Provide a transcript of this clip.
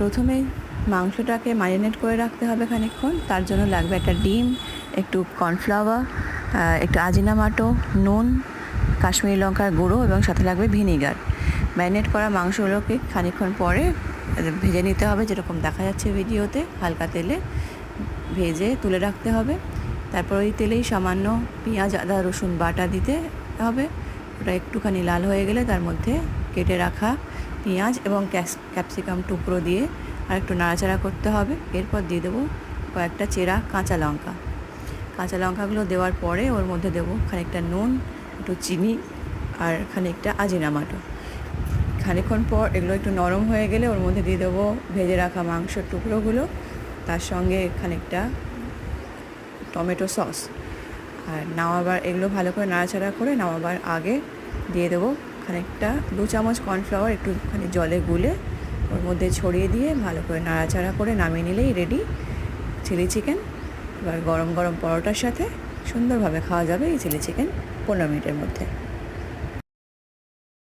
প্রথমে মাংসটাকে ম্যারিনেট করে রাখতে হবে খানিকক্ষণ। তার জন্য লাগবে একটা ডিম, একটু কর্নফ্লাওয়ার একটু আজিনামাটো নুন, কাশ্মীরি লঙ্কার গুঁড়ো এবং সাথে লাগবে ভিনিগার ম্যারিনেট করা মাংসগুলোকে খানিকক্ষণ পরে ভেজে নিতে হবে, যেরকম দেখা যাচ্ছে ভিডিওতে। হালকা তেলে ভেজে তুলে রাখতে হবে। তারপর ওই তেলেই সামান্য পেঁয়াজ, আদা, রসুন বাটা দিতে হবে। ওটা একটুখানি লাল হয়ে গেলে তার মধ্যে কেটে রাখা পেঁয়াজ এবং ক্যাপসিকাম টুকরো দিয়ে আর একটু নাড়াচাড়া করতে হবে। এরপর দিয়ে দেবো কয়েকটা চেরা কাঁচা লঙ্কা। কাঁচা লঙ্কাগুলো দেওয়ার পরে ওর মধ্যে দেবো খানিকটা নুন, একটু চিনি আর খানিকটা আজিনামাটো খানিকক্ষণ পর এগুলো একটু নরম হয়ে গেলে ওর মধ্যে দিয়ে দেবো ভেজে রাখা মাংসের টুকরোগুলো। তার সঙ্গে খানিকটা টমেটো সস। আর নামাবার এগুলো ভালো করে নাড়াচাড়া করে নামাবার আগে দিয়ে দেবো খানিকটা, দু চামচ কর্নফ্লাওয়ার একটুখানি জলে গুলে ওর মধ্যে ছড়িয়ে দিয়ে ভালো করে নাড়াচাড়া করে নামিয়ে নিলেই রেডি চিলি চিকেন এবার গরম গরম পরোটার সাথে সুন্দরভাবে খাওয়া যাবে এই চিলি চিকেন পনেরো মিনিটের মধ্যে।